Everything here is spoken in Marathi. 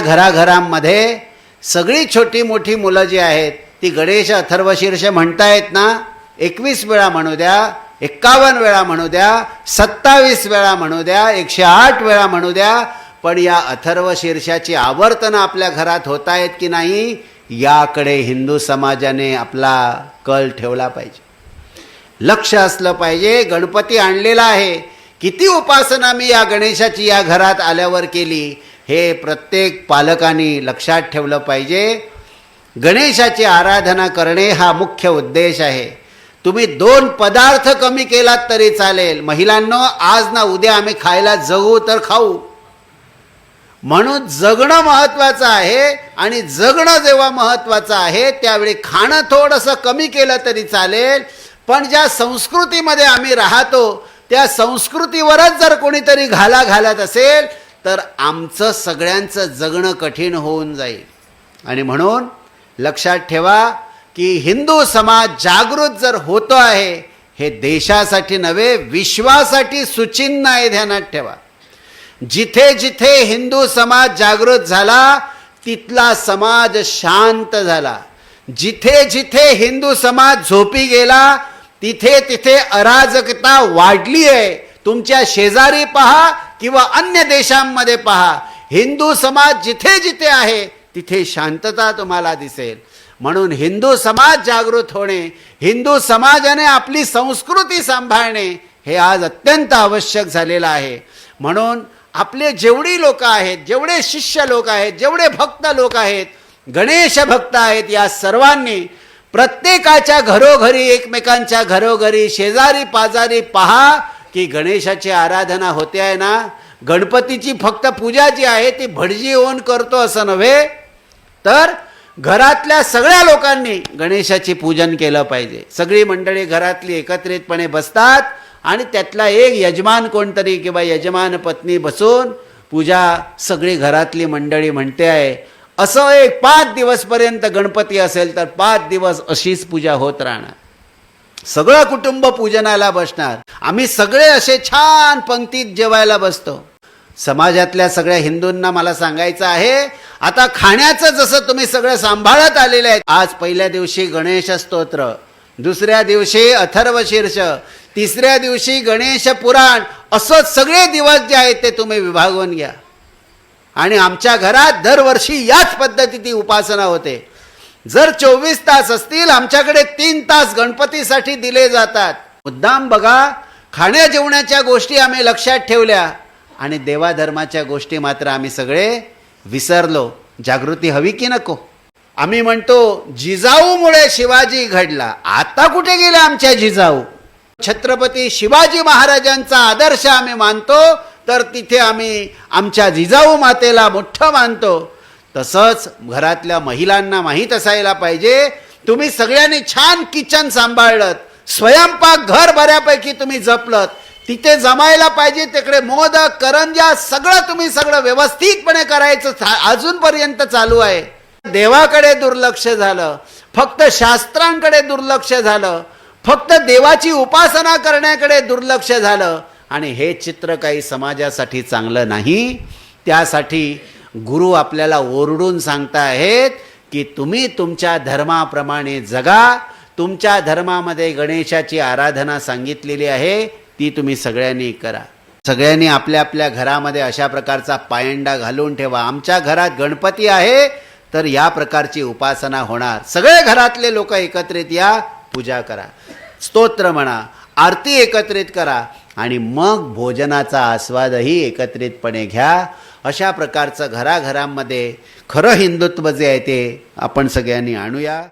घराघरांमध्ये सगळी छोटी मोठी मुलं जी आहेत ती गणेश अथर्वशीर्ष म्हणतायत ना एकवीस वेळा म्हणू द्या एक्कावन्न वेळा म्हणू द्या सत्तावीस वेळा म्हणू द्या एकशे आठ वेळा म्हणू द्या पण या अथर्व शीर्षाची आवर्तनं आपल्या घरात होत आहेत की नाही याकडे हिंदू समाजाने आपला कल ठेवला पाहिजे. लक्ष असलं पाहिजे गणपती आणलेला आहे. किती उपासना मी या गणेशाची या घरात आल्यावर केली हे प्रत्येक पालकांनी लक्षात ठेवलं पाहिजे. गणेशाची आराधना करणे हा मुख्य उद्देश आहे. तुम्ही दोन पदार्थ कमी केलात तरी चालेल. महिलांनो आज ना उद्या आम्ही खायला जगू तर खाऊ. म्हणून जगणं महत्वाचं आहे आणि जगणं जेव्हा महत्वाचं आहे त्यावेळी खाणं थोडंसं कमी केलं तरी चालेल. पण ज्या संस्कृतीमध्ये आम्ही राहतो त्या संस्कृतीवरच जर कोणीतरी घाला घालत असेल तर आमचं सगळ्यांचं जगणं कठीण होऊन जाईल. आणि म्हणून लक्षात ठेवा की हिंदू समाज जागृत जर होतो आहे हे देशासाठी नव्हे विश्वासाठी सुचिन्ह आहे ध्यानात ठेवा. जिथे जिथे हिंदू समाज जागृत झाला तिथला समाज शांत झाला. जिथे जिथे हिंदू समाज झोपी गेला तिथे तिथे अराजकता वाढली आहे. तुमच्या शेजारी पहा किंवा अन्य देशांमध्ये पहा. हिंदू समाज जिथे जिथे आहे तिथे शांतता तुम्हाला दिसेल. म्हणून हिंदू समाज जागृत होणे हिंदू समाजाने आपली संस्कृती सांभाळणे हे आज अत्यंत आवश्यक झालेलं आहे. म्हणून आपले जेवढी लोक आहेत जेवढे शिष्य लोक आहेत जेवढे भक्त लोक आहेत गणेश भक्त आहेत या सर्वांनी प्रत्येकाच्या घरोघरी एकमेकांच्या घरोघरी शेजारी पाजारी पहा की गणेशाची आराधना होते आहे ना गणपतीची फक्त पूजा जी आहे ती भटजी होऊन करतो असं नव्हे तर घरातल्या सगळ्या लोकांनी गणेशाची पूजन केलं पाहिजे. सगळी मंडळी घरातली एकत्रितपणे बसतात आणि त्यातला एक यजमान कोणतरी किंवा यजमान पत्नी बसून पूजा सगळी घरातली मंडळी म्हणते आहे. असं एक पाच दिवसपर्यंत गणपती असेल तर पाच दिवस अशीच पूजा होत राहणार. सगळं कुटुंब पूजनाला बसणार. आम्ही सगळे असे छान पंक्तीत जेवायला बसतो. समाजातल्या सगळ्या हिंदूंना मला सांगायचं आहे आता खाण्याचं जसं तुम्ही सगळं सांभाळत आलेले आहेत आज पहिल्या दिवशी गणेश स्तोत्र दुसऱ्या दिवशी अथर्व शीर्ष तिसऱ्या दिवशी गणेश पुराण असं सगळे दिवस जे आहेत ते तुम्ही विभागून घ्या. आणि आमच्या घरात दरवर्षी याच पद्धतीची उपासना होते. जर चोवीस तास असतील आमच्याकडे तीन तास गणपतीसाठी दिले जातात. मुद्दाम बघा खाण्या जेवण्याच्या गोष्टी आम्ही लक्षात ठेवल्या आणि देवाधर्माच्या गोष्टी मात्र आम्ही सगळे विसरलो. जागृती हवी की नको? आम्ही म्हणतो जिजाऊमुळे शिवाजी घडला. आता कुठे गेला आमच्या जिजाऊ? छत्रपती शिवाजी महाराजांचा आदर्श आम्ही मानतो तर तिथे आम्ही आमच्या जिजाऊ मातेला मोठं मानतो. तसंच घरातल्या महिलांना माहीत असायला पाहिजे तुम्ही सगळ्यांनी छान किचन सांभाळलं स्वयंपाक घर बऱ्यापैकी तुम्ही जपलत. तिथे जमायला पाहिजे तिकडे मोदक करंजा सगळं तुम्ही सगळं व्यवस्थितपणे करायचं अजूनपर्यंत चालू आहे. देवाकडे दुर्लक्ष झालं. फक्त शास्त्रांकडे दुर्लक्ष झालं. फक्त देवाची उपासना करण्याकडे दुर्लक्ष झालं. आणि हे चित्र काही समाजासाठी चांगलं नाही. त्यासाठी गुरु आपल्याला ओरडून सांगता आहेत की तुम्ही तुमच्या धर्माप्रमाणे जगा. तुमच्या धर्मामध्ये गणेशाची आराधना सांगितलेली आहे ती तुम्ही सगळ्यांनी करा. सगळ्यांनी आपल्या आपल्या घरामध्ये अशा प्रकारचा पायंडा घालून ठेवा. आमच्या घरात गणपती आहे तर या प्रकारची उपासना होणार. सगळे घरातले लोक एकत्रित या पूजा करा. स्तोत्र म्हणा आरती एकत्रित करा आणि मग भोजनाचा आस्वादही एकत्रितपणे घ्या. अशा प्रकारचं घराघरांमध्ये खरं हिंदुत्व जे आहे ते आपण सगळ्यांनी आणूया.